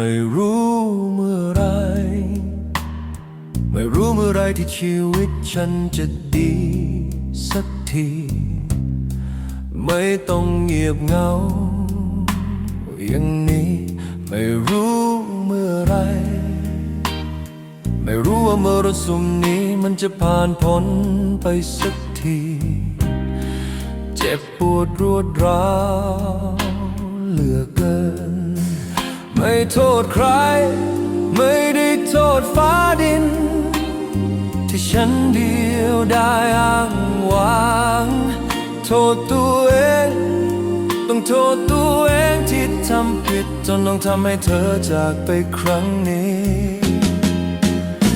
ไม่รู้เมื่อไร ไม่รู้เมื่อไรที่ชีวิตฉันจะดีสักที ไม่ต้องเงียบเหงา อย่างนี้ไม่รู้เมื่อไร ไม่รู้ว่าเมรสุมนี้มันจะผ่านพ้นไปสักที เจ็บปวดรวดร้าวเหลือเกิน ไม่โทษใคร ไม่ได้โทษฟ้าดิน ที่ฉันเดียวได้อ้างว้าง โทษตัวเอง ต้องโทษตัวเองที่ทำผิดจนต้องทำให้เธอจากไปครั้งนี้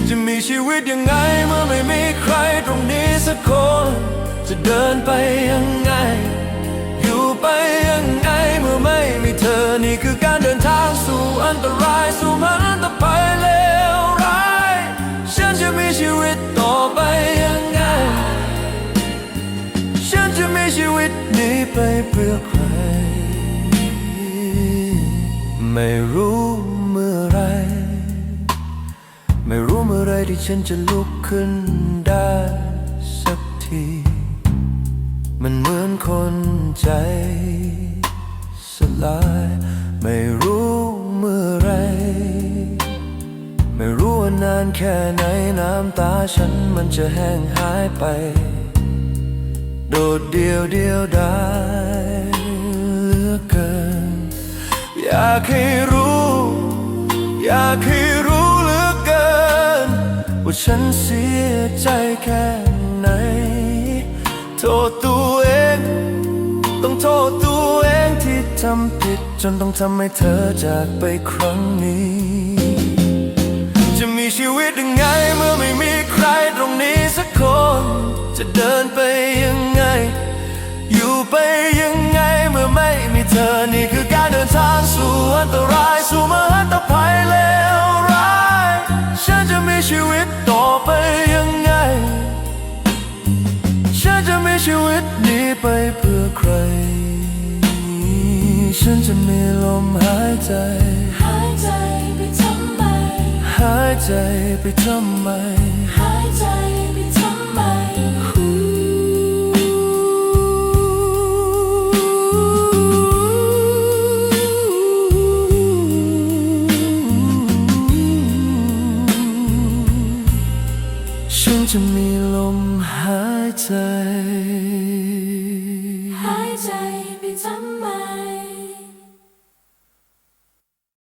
จะมีชีวิตยังไงเมื่อไม่มีใครตรงนี้สักคน จะเดินไปยังไง อยู่ไปยังไงเมื่อไม่มีเธอนี่คือการเดิน อันตรายสู่มันตภัยเลวร้ายฉันจะมีชีวิตต่อไปยังไง ฉันจะมีชีวิตนี้ไปเพื่อใคร ไม่รู้เมื่อไร ไม่รู้เมื่อไรที่ฉันจะลุกขึ้นได้สักที มันเหมือนคนใจสลาย ไม่รู้ ไม่รู้ว่านานแค่ไหนน้ำตาฉันมันจะแห้งหายไป โดดเดียวเดียวได้เหลือเกิน อยากให้รู้ อยากให้รู้เหลือเกิน ว่าฉันเสียใจแค่ไหน โทษตัวเอง ต้องโทษตัวเองที่ทำผิด จนต้องทำให้เธอจากไปครั้งนี้ จะมีชีวิตยังไงเมื่อไม่มีใครตรงนี้สักคน จะเดินไปยังไง อยู่ไปยังไงเมื่อไม่มีเธอนี่คือการเดินทางสู่อันตรายสู่มหันตภัยเลวร้ายฉันจะมีชีวิตต่อไปยังไง ฉันจะมีชีวิตนี้ไปเพื่อใคร ฉันจะมีลมหายใจายใจไปทำไม หายใจไปทำไมฉันจะมีลมหายใจ หายใจไปทำไม